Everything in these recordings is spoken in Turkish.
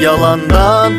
Yalandan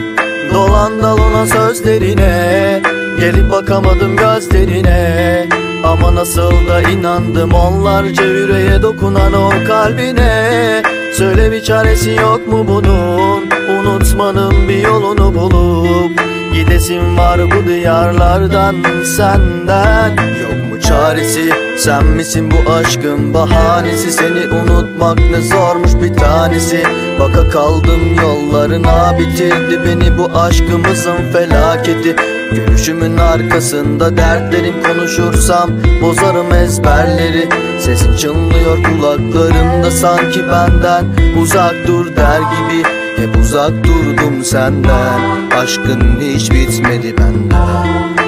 dolan dal ona sözlerine Gelip bakamadım gözlerine. Ama nasıl da inandım onlarca yüreğe dokunan o kalbine. Söyle bir çaresi yok mu bunun? Unutmanın bir yolunu bulup Gidesim var bu diyarlardan senden Yok çaresi. Sen misin bu aşkın bahanesi? Seni unutmak ne zormuş bir tanesi. Baka kaldım yollarına bitirdi beni bu aşkımızın felaketi. Gülüşümün arkasında dertlerim konuşursam bozarım ezberleri. Sesin çınlıyor kulaklarımda sanki benden Uzak dur der gibi. Hep uzak durdum senden. Aşkın hiç bitmedi benden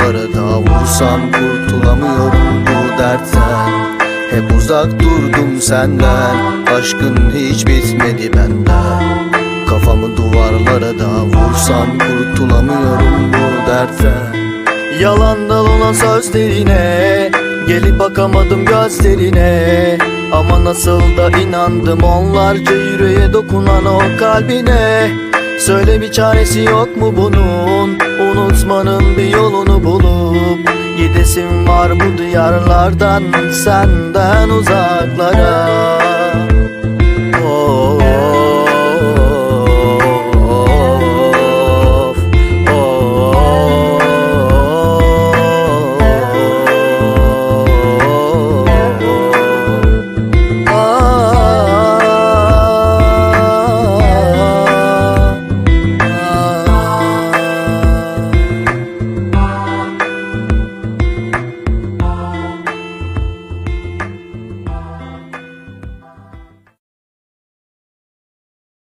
Duvarlara da vursam kurtulamıyorum bu dertten. Hep uzak durdum senden Aşkın hiç bitmedi benden. Kafamı duvarlara da vursam kurtulamıyorum bu dertten. Yalan dal olan sözlerine Gelip bakamadım gözlerine. Ama nasıl da inandım onlarca yüreğe dokunan o kalbine. Söyle bir çaresi yok mu bunun Unutmanın bir yolunu bulup Gidesim var bu diyarlardan Senden uzaklara